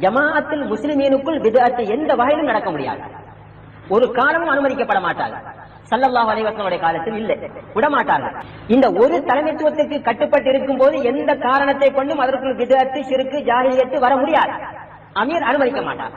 ஜமாஅத்தில் முஸ்லிமீனுக்குள் விதத்தை எந்த வகையிலும் நடக்க முடியாது. ஒரு காலமும் அனுமதிக்கப்பட மாட்டாங்க சல்லல்லாஹ் அலைவசனுடைய காலத்தில் இல்லை. விட இந்த ஒரு தலைமைத்துவத்துக்கு கட்டுப்பட்டு இருக்கும் போது எந்த காரணத்தை கொண்டும் அதற்குள் விதத்து சிறுக்கு ஜாகிலியத்து வர முடியாது. அமீர் அனுமதிக்க மாட்டார்.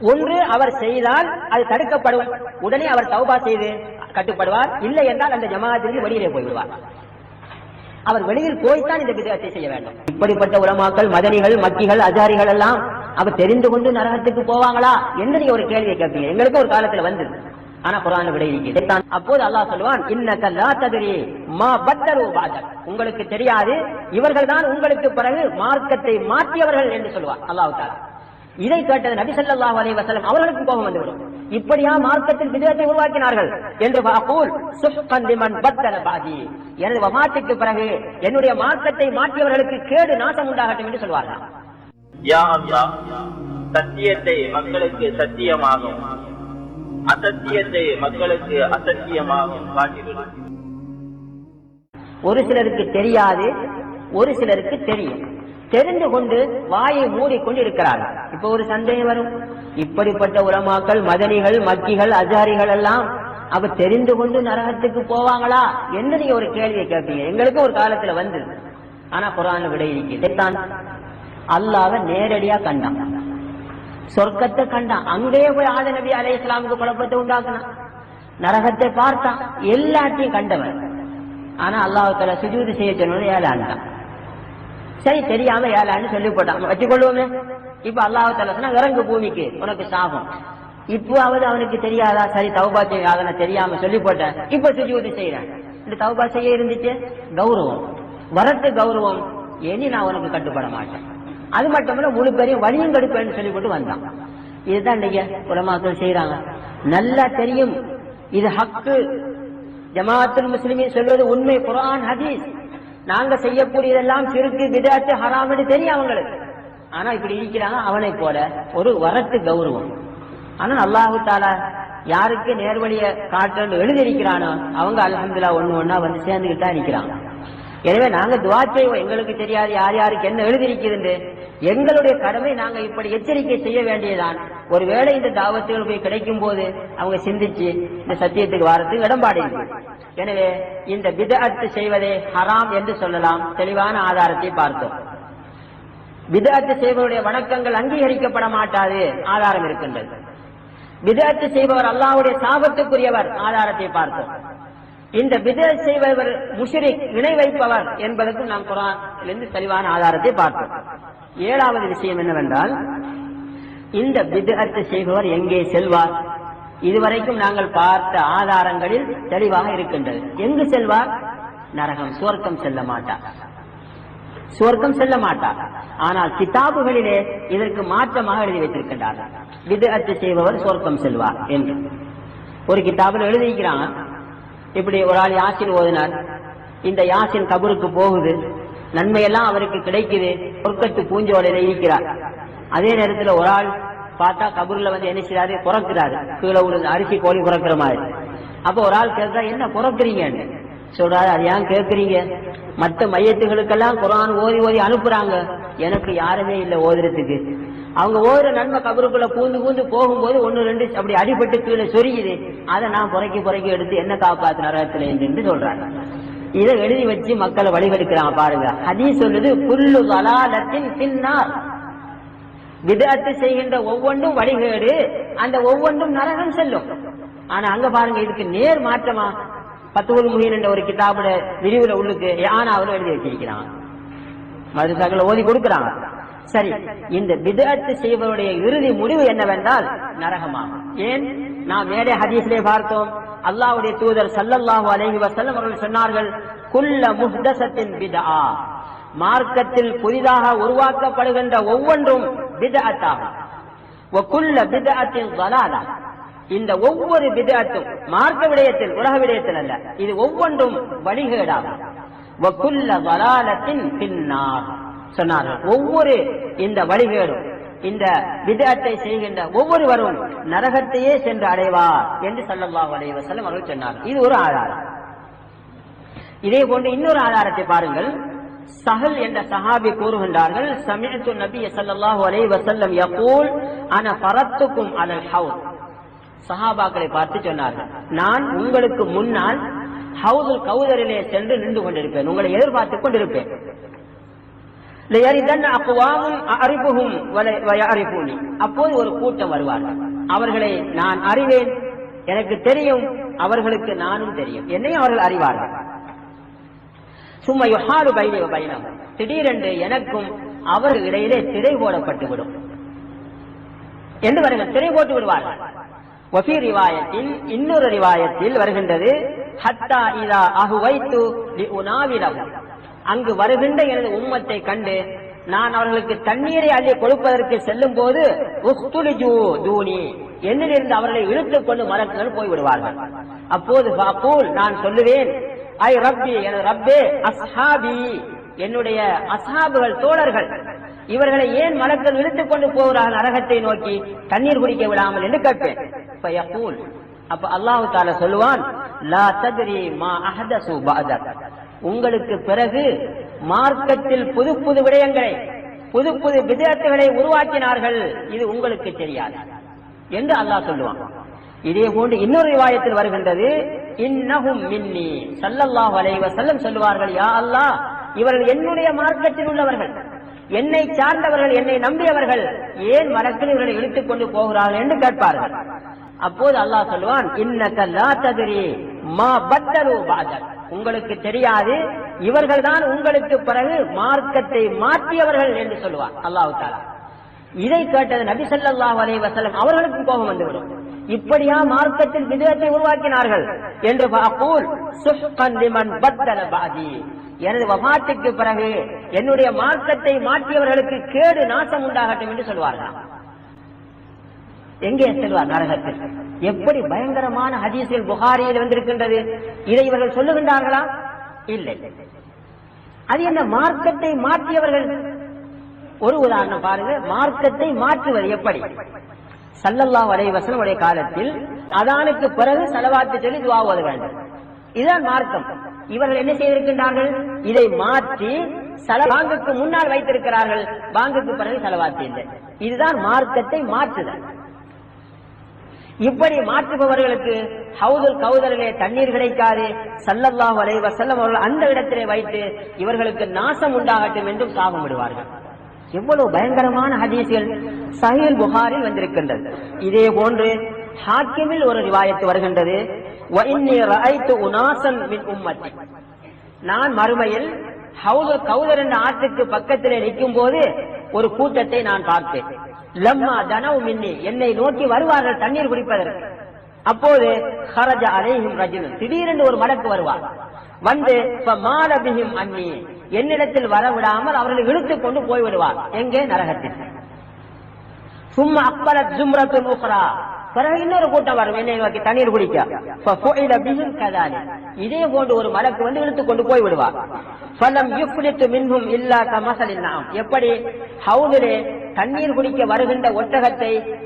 ஒன்று அவர் செய்தால் அது தடுக்கப்படும். உடனே அவர் தௌபா செய்து கட்டுப்படுவார். இல்லை என்றால் அந்த ஜமாஅத்திலிருந்து வெளியிலே போய்விடுவார். அவர் வெளியில் போய்த்தான் இந்த விதத்தை செய்ய வேண்டும். இப்படிப்பட்ட உலமாக்கள் மதனிகள் மக்கிகள் அஜாரிகள் எல்லாம் அவர் தெரிந்து கொண்டு நரகத்துக்கு போவாங்களா? என்று நீங்க ஒரு கேள்வியை கேட்பீங்க. எங்களுக்கு ஒரு காலத்துல வந்து ஆனா குரான் விட இருக்கிறது. அப்போது அல்லாஹ் சொல்லுவான் இன்ன கல்லா தத்ரி மா பத்தரு பாதர் உங்களுக்கு தெரியாது இவர்கள் தான் உங்களுக்கு பிறகு மார்க்கத்தை மாற்றியவர்கள் என்று சொல்லுவார் அல்லாஹ் தாலா. இதை கேட்டது நபி ஸல்லல்லாஹு அலைஹி வஸல்லம். அவர்களுக்கும் கோபம் வந்துவிடும். இப்படியா மார்க்கத்தில் விதத்தை உருவாக்கினார்கள்? என்று எனது வமாத்துக்கு பிறகு என்னுடைய மார்க்கத்தை மாற்றியவர்களுக்கு கேடு நாசம் உண்டாகட்டும் என்று சொல்வார்கள்? யா சத்தியத்தை மக்களுக்கு சத்தியமாகும் அசத்தியத்தை மக்களுக்கு அசத்தியமாகும் காட்டிவிடும் ஒரு சிலருக்கு தெரியாது ஒரு சிலருக்கு தெரியும். தெரிந்து கொண்டு வாயை மூடிக்கொண்டு இருக்கிறார்கள் இப்ப ஒரு சந்தேகம் வரும். இப்படிப்பட்ட உரமாக்கள் மதனிகள் மக்கிகள் அஜாரிகள் எல்லாம் அவ தெரிந்து கொண்டு நரகத்துக்கு போவாங்களா? என்று நீங்க ஒரு கேள்வியை கேட்பீங்க. எங்களுக்கு ஒரு காலத்துல வந்து ஆனா குரான் விட இருக்கிறது அல்லாஹ்வை நேரடியா கண்டான். சொர்க்கத்தை கண்டான். அங்கேயே போய் ஆத நபி அலை இஸ்லாமுக்கு குழப்பத்தை உண்டாக்குனான். நரகத்தை பார்த்தான். எல்லாத்தையும் கண்டவன். ஆனா அல்லாஹால சுஜூது செய்ய சொன்னது ஏழாண்டான் சரி தெரியாம ஏழான்னு சொல்லி போட்டான் வச்சுக்கொள்வோமே. இப்ப அல்லாஹால சொன்னா இறங்கு பூமிக்கு. உனக்கு சாகும் இப்போவாவது அவனுக்கு தெரியாதா? சரி தௌபா செய்யாத தெரியாம சொல்லி போட்டேன் இப்ப சுஜூது செய்யறேன் இந்த தௌபா செய்ய இருந்துச்சு? கௌரவம். வரட்டு கௌரவம். இனி நான் உனக்கு கட்டுப்பட மாட்டேன். அது மட்டுமல்ல முழு பேரையும் வழியும் கடுப்பேன்னு சொல்லி போட்டு வந்தான். இதுதான் இன்னைக்கு உலமாக்கள் செய்யறாங்க நல்லா தெரியும். இது ஹக்கு. ஜமாஅத்துல் முஸ்லிமின் சொல்வது உண்மை. குரான் ஹதீஸ். நாங்க செய்யக்கூடியதெல்லாம் சிறுக்கு விதாத்து ஹராம்னு தெரியும் அவங்களுக்கு. ஆனா இப்படி இருக்கிறாங்க அவனை போல ஒரு வரட்டு கௌரவம். ஆனா அல்லாஹு தாலா யாருக்கு நேர்வழிய காட்டுன்னு எழுதியிருக்கிறானோ அவங்க அலமதுல்லா ஒண்ணு ஒன்னா வந்து சேர்ந்துகிட்டு தான் இருக்கிறாங்க. எனவே நாங்க துவா செய்வோம். எங்களுக்கு தெரியாது யார் யாருக்கு என்ன எழுதிருக்கிறது எங்களுடைய கடமை நாங்க இப்படி எச்சரிக்கை செய்ய வேண்டியதான் ஒருவேளை இந்த தாவத்துகள் போய் கிடைக்கும் போது அவங்க சிந்திச்சு இந்த சத்தியத்துக்கு வாரத்துக்கு இடம்பாடு எனவே இந்த விதஅத்து செய்வதே ஹராம் என்று சொல்லலாம். தெளிவான ஆதாரத்தை பார்த்தோம். விதஅத்து செய்வருடைய வணக்கங்கள் அங்கீகரிக்கப்பட மாட்டாது. ஆதாரம் இருக்கின்றது. விதஅத்து செய்பவர் அல்லாவுடைய சாபத்துக்குரியவர். ஆதாரத்தை பார்த்தோம். இந்த வித செய்பவர் முஷரிக் இணை வைப்பவர் என்பதற்கும் நாம் குரானிலிருந்து தெளிவான ஆதாரத்தை பார்த்தோம். ஏழாவது விஷயம் என்னவென்றால் இந்த விதஅத்து செய்பவர் எங்கே செல்வார்? இதுவரைக்கும் நாங்கள் பார்த்த ஆதாரங்களில் தெளிவாக இருக்கின்றது. எங்கு செல்வார்? நரகம். சுவர்க்கம் செல்ல மாட்டார். சுவர்க்கம் செல்ல மாட்டார். ஆனால் கிதாபுகளிலே இதற்கு மாற்றமாக எழுதி வைத்திருக்கின்றார்கள் விதகத்தை செய்பவர் சுவர்க்கம் செல்வார் என்று. ஒரு கிதாபில் எழுதியிருக்கிறான். இப்படி ஒரு ஆள் யாசின் ஓதினார். இந்த யாசின் கபருக்கு போகுது. நன்மையெல்லாம் அவருக்கு கிடைக்குது. சொர்க்கத்து பூஞ்சோலையில இருக்கிறார். அதே நேரத்தில் ஒரு ஆள் பார்த்தா கபூர்ல வந்து என்ன செய்யறாரு குறைக்கிறாரு கீழே விழுந்து அரிசி கோழி குறைக்கிற மாதிரி. அப்ப ஒரு ஆள் கேட்கா என்ன குறைக்கிறீங்கன்னு சொல்றாரு அது ஏன் கேட்கறீங்க மற்ற மையத்துகளுக்கெல்லாம் குரான் ஓதி ஓதி அனுப்புறாங்க. எனக்கு யாருமே இல்லை ஓதுறதுக்கு. அவங்க ஓதுற நன்மை கபருக்குள்ள பூந்து பூந்து போகும்போது ஒன்னு ரெண்டு அப்படி அடிபட்டு கீழே சொரியுது. அதை நான் புறக்கி புறக்கி எடுத்து என்ன காப்பாத்து நரகத்துல என்று சொல்றாங்க. இதை எழுதி வச்சு மக்களை வழிபடுக்கிறாங்க பாருங்க. அதையும் சொல்லுது புல்லு கலாலத்தின் தின்னார் விதத்து செய்கின்ற ஒவ்வொன்றும் வழிகேடு அந்த ஒவ்வொன்றும் நரகம் செல்லும். ஆனா அங்க பாருங்க இதுக்கு நேர் மாற்றமா? பத்துவல் முகின் என்ற ஒரு கிதாபுட விரிவுல உள்ளுக்கு யானாவில் எழுதி வச்சிருக்கிறான். மதுசாக்களை ஓதி கொடுக்கிறாங்க சரி இந்த விதத்து செய்வருடைய இறுதி முடிவு என்னவென்றால் நரகமாகும் ஏன்? நாம் மேலே ஹதீஸ்லே பார்த்தோம். அல்லாஹ்வுடைய தூதர் சல்லல்லாஹு அலைஹி வசல்லம் அவர்கள் சொன்னார்கள் குல்ல முஹ்தசத்தின் விதா மார்க்கத்தில் புதிதாக உருவாக்கப்படுகின்ற ஒவ்வொன்றும் பிதஅத்தாகும் ஒக்குள்ள பிதஅத்தின் வலாலா. இந்த ஒவ்வொரு விதத்தும் மார்க்க விடயத்தில் உலக விடயத்தில் அல்ல. இது ஒவ்வொன்றும் வழிகேடாகும். வக்குல்ல வலாலத்தின் பின்னார். சொன்னார்கள். ஒவ்வொரு இந்த வழிகேடும் இந்த விதத்தை செய்கின்ற ஒவ்வொருவரும் நரகத்தையே சென்று அடைவார் என்று சொல்லல்லா அலைவசல்லம் அவர்கள் சொன்னார் இது ஒரு ஆதாரம். இதே போன்று இன்னொரு ஆதாரத்தை பாருங்கள். சஹல் என்ற சஹாபி கூறுகின்றார்கள் சமிழ்த்து நபிய சல்லாஹூ அலை வசல்லம் யகூல் ஆன பரத்துக்கும் அலல் ஹவுல் சஹாபாக்களை பார்த்து சொன்னார்கள் நான் உங்களுக்கு முன்னால் ஹவுதுல் கௌதரிலே சென்று நின்று கொண்டிருப்பேன் உங்களை எதிர்பார்த்துக் கொண்டிருப்பேன். அறிவுகும் அப்போது ஒரு கூட்டம் வருவார்கள் அவர்களை நான் அறிவேன் எனக்கு தெரியும் அவர்களுக்கு நானும் தெரியும். என்னையும் அவர்கள் அறிவார்கள். சும்மா யுஹாலு பைனி பைனம் திடீரென்று எனக்கும் அவர்கள் இடையிலே திரை போடப்பட்டுவிடும் என்று வருகிற திரை போட்டு விடுவார்கள் வஃபி ரிவாயத்தில் இன்னொரு ரிவாயத்தில் வருகின்றது ஹத்தா இதா அஹுவைத்து லி அங்கு வருகின்ற எனது உம்மத்தை கண்டு நான் அவர்களுக்கு தண்ணீரை அள்ளி கொடுப்பதற்கு செல்லும் போது தூணி என்னிலிருந்து அவர்களை இழுத்துக் கொண்டு மலக்குகள் போய்விடுவார்கள். அப்போது நான் சொல்லுவேன் ஐ ரப்பி எனது ரப்பே அஸ்ஹாபி. என்னுடைய அசாபுகள் தோழர்கள் இவர்களை ஏன் மலக்கள் இழுத்துக் கொண்டு போகிறார்கள் நரகத்தை நோக்கி தண்ணீர் குடிக்க விடாமல் என்று கேட்பேன். அப்ப அல்லாஹு தால சொல்லுவான் லா தத்ரி மா அஹதசு உங்களுக்கு பிறகு மார்க்கத்தில் புது புது விடயங்களை புது புது விதத்துகளை உருவாக்கினார்கள். இது உங்களுக்கு தெரியாது என்று அல்லாஹ் சொல்லுவான். இதே போன்று இன்னொரு விவாயத்தில் வருகின்றது இன்னஹும் மின்னி. ஸல்லல்லாஹு அலைஹி வஸல்லம் சொல்லுவார்கள் யா அல்லாஹ் இவர்கள் என்னுடைய மார்க்கத்தில் உள்ளவர்கள் என்னை சார்ந்தவர்கள் என்னை நம்பியவர்கள் ஏன் மரத்தில் இவர்களை இழுத்துக் கொண்டு போகிறார்கள்? என்று கேட்பார்கள். அப்போது அல்லாஹ் சொல்லுவான் இன்னக லா மா பத்தரு பாதர் உங்களுக்கு தெரியாது இவர்கள் தான் உங்களுக்கு பிறகு மார்க்கத்தை மாற்றியவர்கள் என்று சொல்லுவார் அல்லாஹ் தாலா இதை கேட்டது நபி ஸல்லல்லாஹு அலைஹி வசலம் அவர்களுக்கும் கோபம் வந்துவிடும். இப்படியா மார்க்கத்தில் விதத்தை உருவாக்கினார்கள் என்று எனது வபாத்துக்கு பிறகு என்னுடைய மார்க்கத்தை மாற்றியவர்களுக்கு கேடு நாசம் உண்டாகட்டும் என்று சொல்வார்கள் எங்கே செல்வார் நரகத்தில்? எப்படி பயங்கரமான ஹதீஸில் புகாரியில் வந்திருக்கின்றது? இதை இவர்கள் சொல்லுகின்றார்களா? இல்லை. அது என்ன மார்க்கத்தை மாற்றியவர்கள்? ஒரு உதாரணம் பாருங்க மார்க்கத்தை மாற்றுவது எப்படி? சல்லல்லா அலைஹி உடைய காலத்தில் அதானுக்கு பிறகு செலவாத்து சொல்லி துவா ஓத வேண்டும். இதுதான் மார்க்கம். இவர்கள் என்ன செய்திருக்கின்றார்கள்? இதை மாற்றி சல பாங்குக்கு முன்னால் வைத்திருக்கிறார்கள். பாங்குக்கு பிறகு செலவாத்து இல்லை. இதுதான் மார்க்கத்தை மாற்றுதல். இப்படி மாற்றுபவர்களுக்கு ஹவுதுல் கவுதலிலே தண்ணீர் கிடைக்காது. சல்லல்லாஹ் வலைவசல்லம் அவர்கள் அந்த இடத்திலே வைத்து இவர்களுக்கு நாசம் உண்டாகட்டும் என்றும் சாபம் விடுவார்கள். எவ்வளவு பயங்கரமான ஹதீஸ்கள் சஹீல் புகாரில் வந்திருக்கின்றது. இதே போன்று ஹாக்கிமில் ஒரு ரிவாயத்து வருகின்றது. நான் மறுமையில் கௌதர் என்ற ஆற்றுக்கு பக்கத்திலே நிற்கும் போது ஒரு கூட்டத்தை நான் பார்த்தேன். லம்மா தனவு மின்னி. என்னை நோக்கி வருவார்கள் தண்ணீர் குடிப்பதற்கு. அப்போது ஹரஜ அலைஹிம் ரஜினு திடீரென்று ஒரு மடக்கு வருவார். வந்து மாலபிஹிம் அன்னி. என்னிடத்தில் வரவிடாமல் அவர்களை இழுத்துக் கொண்டு போய்விடுவார். எங்கே? நரகத்தில். சும்மா அப்பலத் ஜும்ரத்து உக்ரா பிறகு இன்னொரு கூட்டம் வரும். என்னை நோக்கி தண்ணீர் குடிக்க. இதே போன்று ஒரு மலக்கு வந்து இழுத்துக் கொண்டு போய் விடுவார் பலம் யுஃப்லித்து மின்ஹும் இல்லா கமசலின் நாம் எப்படி? ஹவுதிலே தண்ணீர் குடிக்க வருகின்ற ஒட்டகத்தை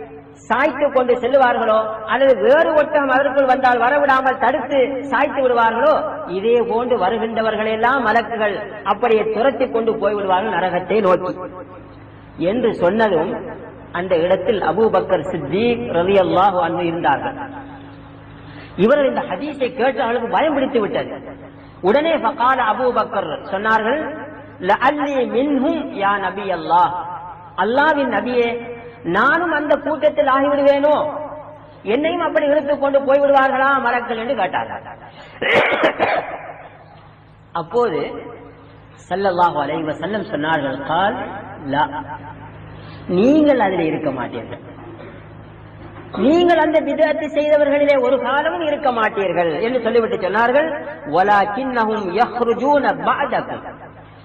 சாய்த்து கொண்டு செல்லுவார்களோ அல்லது வேறு ஒட்டகம் அதற்குள் வந்தால் வரவிடாமல் தடுத்து சாய்த்து விடுவார்களோ? இதே போன்று வருகின்றவர்கள் எல்லாம் மலக்குகள். அப்படியே துரத்தி கொண்டு போய்விடுவார்கள் நரகத்தை நோக்கி. என்று சொன்னதும் அந்த இடத்தில் அபூபக்கர் சித்திக் ரலியல்லாஹு அன்பு இருந்தார்கள். இவர்கள் இந்த ஹதீஸை கேட்ட அளவுக்கு பயம் பிடித்து விட்டது. உடனே பக்கால அபூபக்கர் சொன்னார்கள் லஅல்லி மின்ஹும் யா நபி அல்லாஹ் அல்லாவின் நபியே நானும் அந்த கூட்டத்தில் ஆகிவிடுவேனோ? என்னையும் அப்படி இழுத்துக் கொண்டு போய்விடுவார்களா? மரக்கள் என்று கேட்டார்கள். அப்போது ஸல்லல்லாஹு இவர் செல்லம் சொன்னார்கள் கால் லா. நீங்கள் அதில் இருக்க மாட்டீர்கள். நீங்கள் அந்த விதத்தை செய்தவர்களிலே ஒரு காலமும் இருக்க மாட்டீர்கள் என்று சொல்லிவிட்டு சொன்னார்கள்.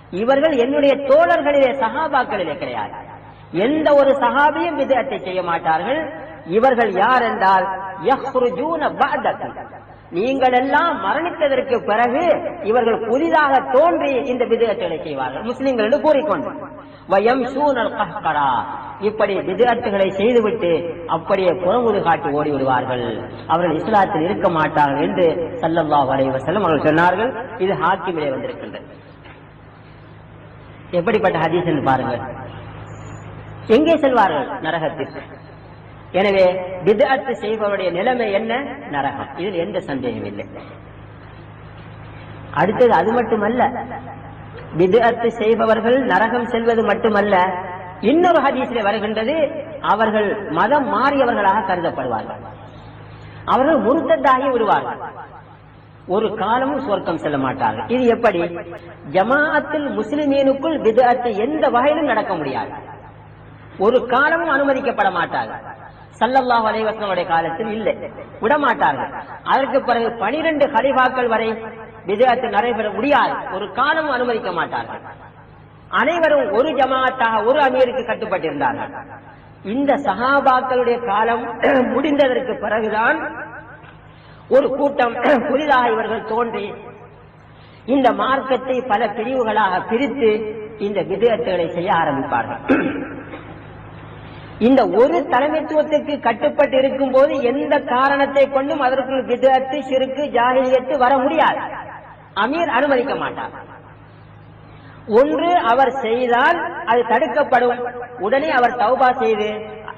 இவர்கள் என்னுடைய தோழர்களிலே சகாபாக்களிலே கிடையாது. எந்த ஒரு சகாபியும் விதத்தை செய்ய மாட்டார்கள். இவர்கள் யார் என்றால் நீங்கள் எல்லாம் மரணித்ததற்கு பிறகு இவர்கள் புதிதாக தோன்றி இந்த விதத்துகளை செய்வார்கள். முஸ்லிம்கள் என்று கூறிக்கொண்டு. வயம் சூனல் கஹ்கரா. இப்படி விதத்துகளை செய்துவிட்டு அப்படியே புறமுது காட்டி ஓடி விடுவார்கள் அவர்கள் இஸ்லாத்தில் இருக்க மாட்டார்கள் என்று சல்லல்லா அலைஹி வஸல்லம் அவர்கள் சொன்னார்கள். இது ஹாக்கிமிலே வந்திருக்கின்றது. எப்படிப்பட்ட ஹதீஸ் என்று பாருங்கள். எங்கே செல்வார்கள்? நரகத்திற்கு. எனவே விதத்து செய்பவருடைய நிலைமை என்ன? நரகம். இதில் எந்த சந்தேகம் இல்லை. அடுத்தது அது மட்டுமல்ல. விதத்து செய்பவர்கள் நரகம் செல்வது மட்டுமல்ல. இன்னொரு ஹதீஸில் வருகின்றது அவர்கள் மதம் மாறியவர்களாக கருதப்படுவார்கள். அவர்கள் முருத்தத்தாகி விடுவார்கள். ஒரு காலமும் சொர்க்கம் செல்ல மாட்டார்கள். இது எப்படி? ஜமாஅத்தில் முஸ்லிமீனுக்குள் பிதஅத்து எந்த வகையிலும் நடக்க முடியாது. ஒரு காலமும் அனுமதிக்கப்பட மாட்டார்கள். சல்லல்லாஹ் அலைவசனுடைய காலத்தில் இல்லை. விடமாட்டார்கள். அதற்கு பிறகு பனிரெண்டு ஹலிஃபாக்கள் வரை விதயத்து நடைபெற முடியாது. ஒரு காலமும் அனுமதிக்க மாட்டார்கள். அனைவரும் ஒரு ஜமாத்தாக ஒரு அமீருக்கு கட்டுப்பட்டிருந்தார்கள். இந்த சகாபாக்களுடைய காலம் முடிந்ததற்கு பிறகுதான் ஒரு கூட்டம் புதிதாக இவர்கள் தோன்றி இந்த மார்க்கத்தை பல பிரிவுகளாக பிரித்து இந்த விதயத்துகளை செய்ய ஆரம்பிப்பார்கள். இந்த ஒரு தலைமைத்துவத்துக்கு கட்டுப்பட்டு இருக்கும் போது எந்த காரணத்தை கொண்டும் அதற்குள் விதத்து சிறுக்கு ஜாகிலியத்து வர முடியாது. அமீர் அனுமதிக்க மாட்டார். ஒன்று அவர் செய்தால் அது தடுக்கப்படும். உடனே அவர் தௌபா செய்து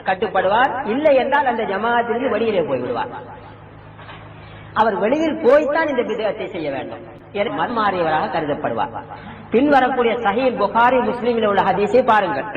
கட்டுப்படுவார். இல்லை என்றால் அந்த ஜமாத்திலிருந்து வெளியிலே போய்விடுவார். அவர் வெளியில் போய்த்தான் இந்த விதத்தை செய்ய வேண்டும். என மன்மாறியவராக கருதப்படுவார். பின்வரக்கூடிய சஹீல் புகாரி முஸ்லீமில் உள்ள ஹதீஸை பாருங்கள்.